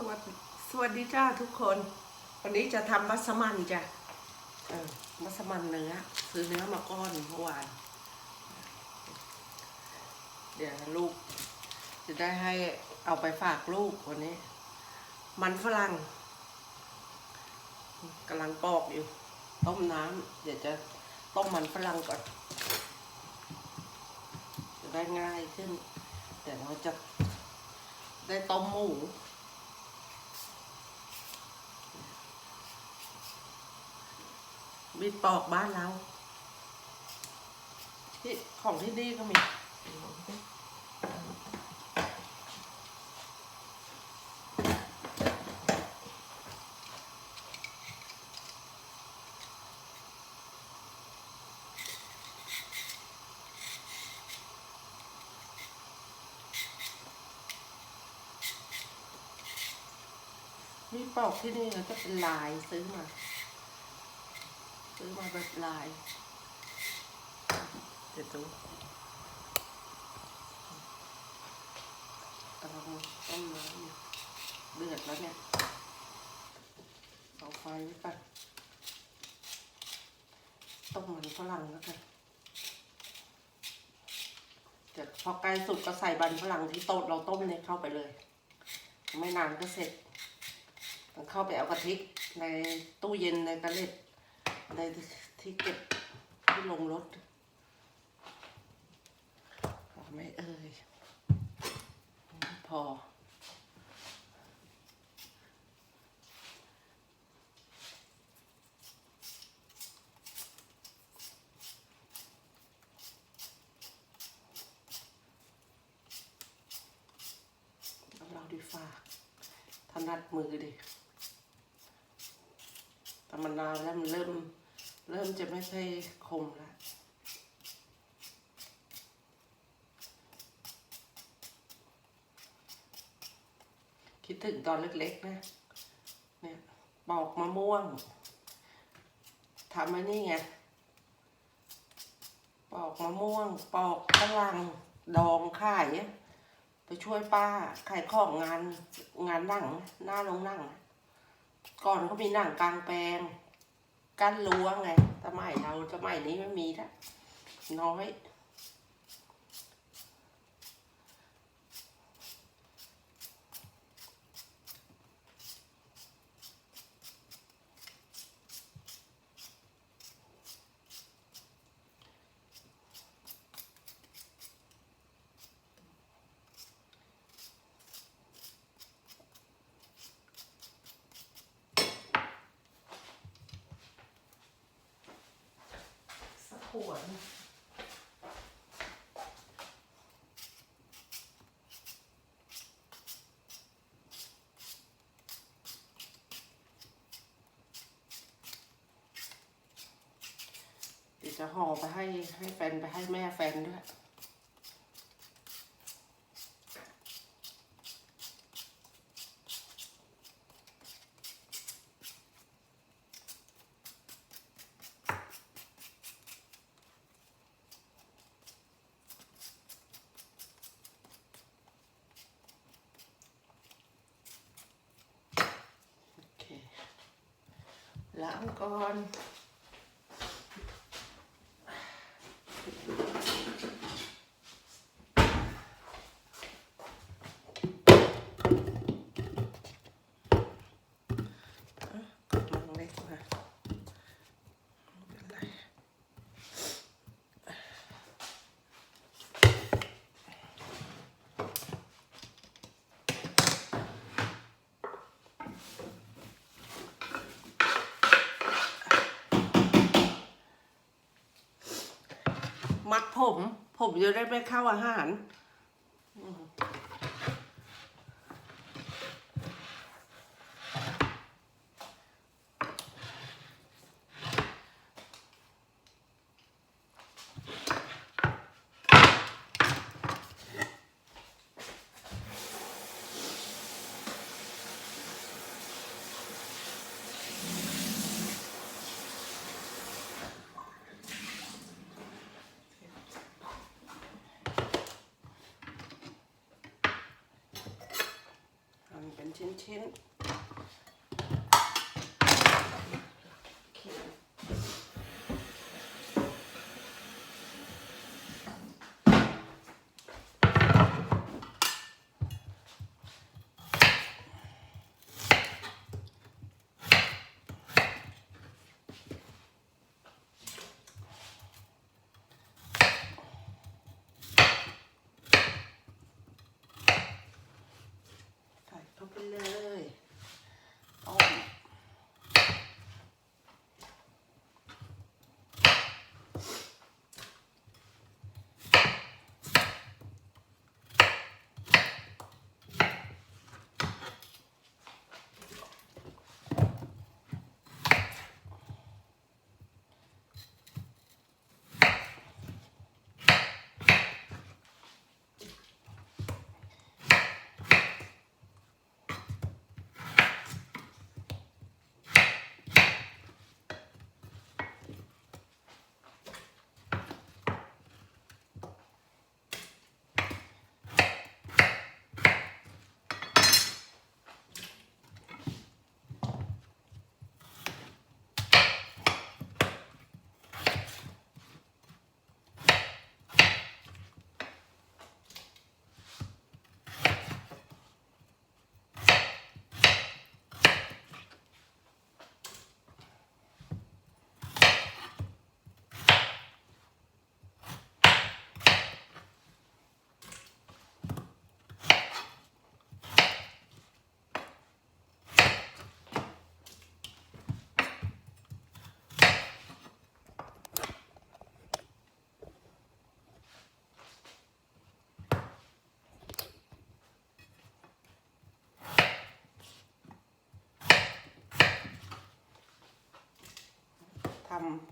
สวัสดีสวัสดีจ้าทุกคน วันนี้จะทำมัสมั่นจ้ะเออมัสมั่นเนื้อซื้อเนื้อมาก้อนเมื่อวาน เดี๋ยวลูก จะได้ให้เอาไปฝากลูกวันนี้ มันฝรั่งกำลังปอกอยู่ ต้มน้ำเดี๋ยวจะต้มมันฝรั่งก่อน จะได้ง่ายขึ้น เดี๋ยวเราจะได้ต้มหมู มีดปอกบ้านเราที่ของที่นี่ก็มีมีปอกที่นี่เขาจะเป็นลายซื้อมา มาแบบลายเดี๋ยวดูกำลังต้มน้ำอยู่เดือดแล้วเนี่ยเอาไฟไว้ก่อนต้มมันฝรั่งแล้วกันเดี๋ยวพอใกล้สุกก็ใส่บันฝรั่งที่โต๊ะเราต้มเนี่ยเข้าไปเลย ไม่นานก็เสร็จต้องเข้าไปเอากะทิในตู้เย็นในกระเล็ด ในที่เก็บที่ลงรถพอไม่เอ่ยพอเอาเราดีฟ้าถนัดมือดิ แต่มันนานแล้วมันเริ่ม เริ่มจะไม่ค่คมแล้วคิดถึงตอนเล็กๆนะ เนี่ยปอกมะม่วงทำไอ้นี่ไงปอกมะม่วง ปอกฝรั่งดองขาย ไปช่วยป้าขายของงานงานนั่ง หน้าโรงนัง ก่อนเขามีหนังกลางแปลง กั้นรั้วไงสมัยเราสมัยนี้ไม่มีละน้อย อนเดี๋ยวจะห่อไปให้ให้แฟนไปให้แม่แฟนด้วย ก่อน กดมังเล็กมาไม่เป็นไรมัด ผม ผมจะได้ไม่เข้าอาหาร เชิ้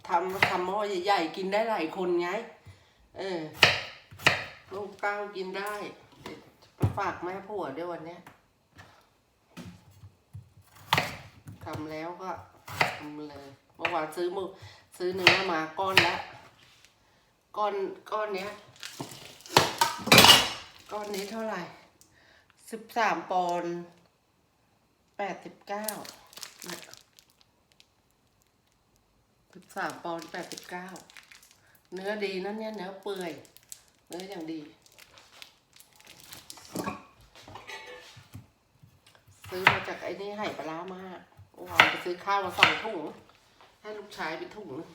ทำทำหม้อใหญ่ๆกินได้หลายคนไง เออ ลูกเต้ากินได้เดี๋ยวฝากแม่ผัวด้วยวันนี้ทำแล้วก็ทำเลยเมื่อวานซื้อมือซื้อเนื้อมาก้อนละก้อนก้อนเนี้ย ก้อนนี้เท่าไหร่สิบสามปอนด์แปดสิบเก้า สิบสามปอนด์แปดสิบเก้าเนื้อดีนั่นเนี่ยเนื้อเปื่อย เนื้ออย่างดี ซื้อมาจากไอ้นี่ไห่ปลามาเมื่อวานไปซื้อข้าวมาสองถุงให้ลูกชายไปถุงนึง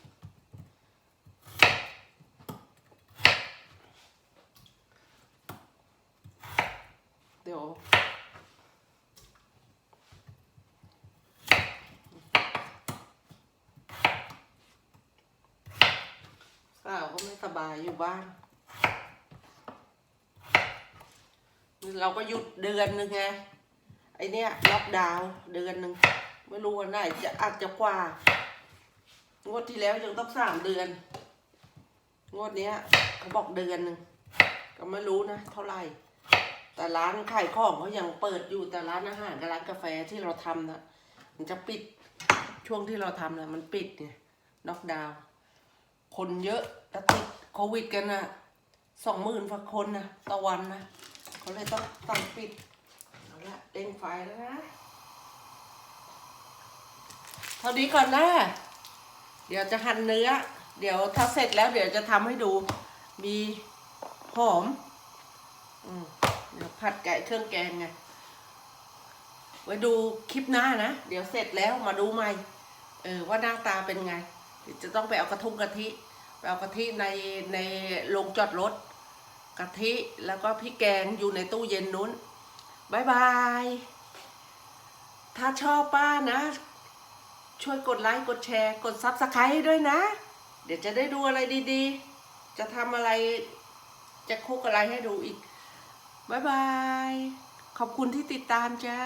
เดี๋ยว สาวก็ไม่สบายอยู่บ้าน เราก็หยุดเดือนหนึ่งไง ไอเนี้ยล็อกดาวน์เดือนหนึ่งไม่รู้วันไหนจะอาจจะกว่างวดที่แล้วยังต้องสามเดือน งวดเนี้ยเขาบอกเดือนหนึ่งก็ไม่รู้นะเท่าไหร่ แต่ร้านขายของเขายังเปิดอยู่แต่ร้านอาหารกับร้านกาแฟที่เราทำนะมันจะปิดช่วงที่เราทำนะมันปิดไงล็อกดาวน์คนเยอะ แล้วติดโควิดกันนะสองหมื่นกว่าคนนะต่อวันนะเขาเลยต้องสั่งปิดเอาละเด้งไฟแล้วนะเท่านี้ก่อนนะ เดี๋ยวจะหั่นเนื้อ เดี๋ยวถ้าเสร็จแล้วเดี๋ยวจะทำให้ดู มีหอมอืมเดี๋ยวผัดไก่เครื่องแกงไง ไว้ดูคลิปหน้านะ เดี๋ยวเสร็จแล้วมาดูใหม่ เออว่าหน้าตาเป็นไง จะต้องไปเอากระทุงกะทิ เอากะทิในในโรงจอดรถกะทิแล้วก็พริกแกงอยู่ในตู้เย็นนู้นบายบาย ถ้าชอบป้านะ ช่วยกดไลค์กดแชร์ กดซับสไครต์ด้วยนะ เดี๋ยวจะได้ดูอะไรดีๆ จะทำอะไรจะคุกอะไรให้ดูอีกบายบาย ขอบคุณที่ติดตามจ้า